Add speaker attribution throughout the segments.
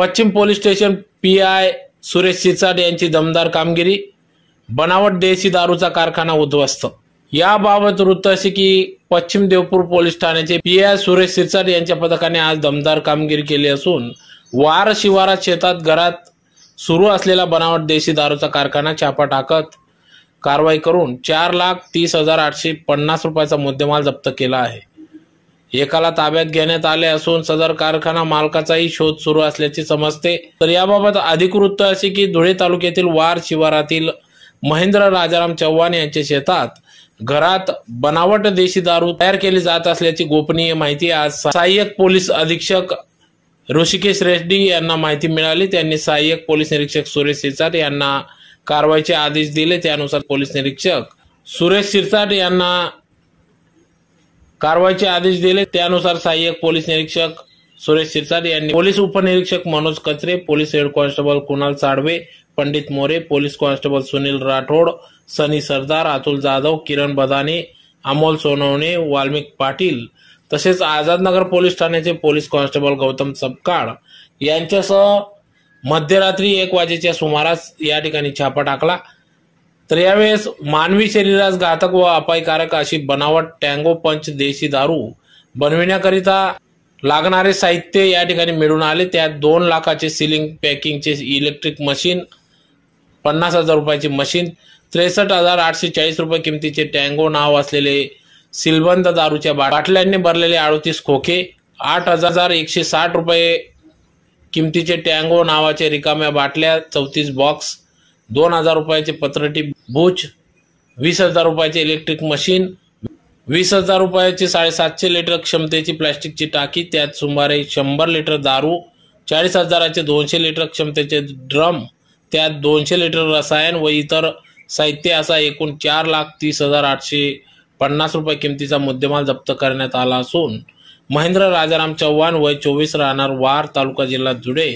Speaker 1: पश्चिम police station P I Suresh सिचाड यांची दमदार कामगिरी बनावट देशी दारूचा कारखाना उद्ध्वस्त. याबाबत वृत्त असे की पश्चिम देवपूर पोलीस ठाण्याचे पी आय सुरेश सिरसाट यांच्या पथकाने आज दमदार कामगिरी केली असून वार शिवारात शेतात घरात सुरू असलेला बनावट देशी दारूचा कारखाना छापा टाकत कारवाई करून चार लाख तीस हजार आठशे पन्नास रुपयाचा मुद्देमाल जप्त केला आहे. एकाला ताब्यात घेण्यात आले असून सदर कारखाना मालकाचाही शोध सुरू असल्याचे समजते. तर याबाबत अधिकृत असे की धुळे तालुक्यातील वार शिवारातील महेंद्र राजाराम चव्हाण यांच्या शेतात घरात बनावट देशी दारू तयार केली जात असल्याची गोपनीय माहिती आज सहाय्यक पोलीस अधीक्षक ऋषिकेश रेड्डी यांना माहिती मिळाली. त्यांनी सहाय्यक पोलीस निरीक्षक सुरेश सिरसाट यांना कारवाईचे आदेश दिले. त्यानुसार पोलीस निरीक्षक सुरेश सिरसाट यांना कारवाईचे आदेश दिले. त्यानुसार सहाय्यक पोलीस निरीक्षक सुरेश सिरसाट यांनी पोलीस उपनिरीक्षक Manoj Kachare police head constable Kunal Sadve Pandit More police constable Sunil Rathod Sunny Sardar Atul Jadhav Kiran Badane Amol Sonawane Valmik Patil तसेच आझादनगर पोलीस ठाण्याचे पोलीस कॉन्स्टेबल गौतम सपकाळ यांच्यासह मध्यरात्री एक वाजेच्या सुमारास या ठिकाणी छापा टाकला. तर यावेळेस मानवी शरीरास घातक व अपायकारक अशी बनावट टँगो पंच देशी दारू बनविण्याकरिता लागणारे साहित्य या ठिकाणी मिळून आले. त्यात दोन लाखाचे सिलिंग पॅकिंगचे इलेक्ट्रिक मशीन पन्नास हजार रुपयाची मशीन त्रेसष्ट हजार आठशे चाळीस रुपये किमतीचे टँगो नाव असलेले सिलबंद दारूच्या बाटल्यांनी भरलेले अडोतीस खोके आठ हजार एकशे साठ रुपये किमतीचे टँगो नावाचे रिकाम्या बाटल्या चौतीस बॉक्स दोन हजार रुपयाचे पत्रटी बूच वीस हजार रुपयाचे इलेक्ट्रिक मशीन वीस हजार रुपयाची साडेसातशे लिटर क्षमतेची प्लॅस्टिकची टाकी त्यात सुमारे शंभर लिटर दारू चाळीस हजाराचे दोनशे लिटर क्षमतेचे ड्रम त्यात दोनशे लिटर रसायन व इतर साहित्य असा एकूण चार लाख तीस हजार आठशे पन्नास रुपये किमतीचा मुद्देमाल जप्त करण्यात आला असून महेंद्र राजाराम चव्हाण वय चोवीस राहणार वार तालुका जिल्हा जुडे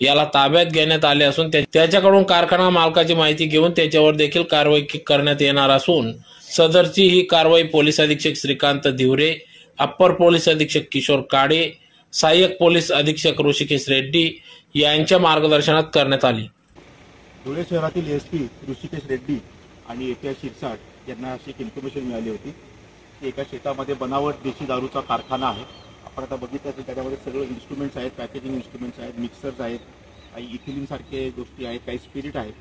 Speaker 1: याला ताब्यात घेण्यात आले असून त्याच्याकडून कारखाना मालकाची माहिती घेऊन त्याच्यावर देखील कारवाई करण्यात येणार असून सदरची ही कारवाई पोलीस अधीक्षक श्रीकांत धिवरे अप्पर पोलीस अधीक्षक किशोर काडे सहाय्यक पोलीस अधीक्षक ऋषिकेश रेड्डी यांच्या मार्गदर्शनात करण्यात आली.
Speaker 2: धुळे शहरातील एस पी ऋषिकेश रेड्डी आणि एके शिरसाट यांना अशी इन्फॉर्मेशन मिळाली होती. की एका शेतामध्ये बनावट देशी दारूचा कारखाना आहे. आपण आता बघितलं असेल त्याच्यामध्ये सगळं इन्स्ट्रुमेंट्स आहेत पॅकेजिंग इन्स्ट्रुमेंट्स आहेत मिक्सर्स आहेत काही इथिलिनसारखे गोष्टी आहेत काही स्पिरिट आहेत.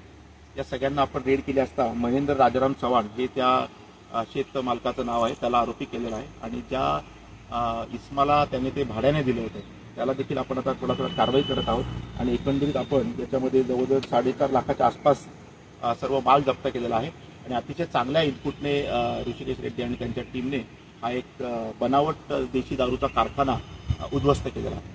Speaker 2: या सगळ्यांना आपण रेड केली असता महेंद्र राजाराम चव्हाण हे त्या शेत मालकाचं नाव आहे. त्याला आरोपी केलेला आहे. आणि ज्या इस्माला त्याने ते भाड्याने दिले होते त्याला देखील आपण आता थोडा थोडा कारवाई करत आहोत. आणि एकंदरीत आपण याच्यामध्ये जवळजवळ साडेचार लाखाच्या आसपास सर्व माल जप्त केलेला आहे. आणि अतिशय चांगल्या इनपुटने ऋषिकेश रेड्डी आणि त्यांच्या टीमने हा एक बनावट देशी दारूचा कारखाना उद्ध्वस्त केलेला आहे.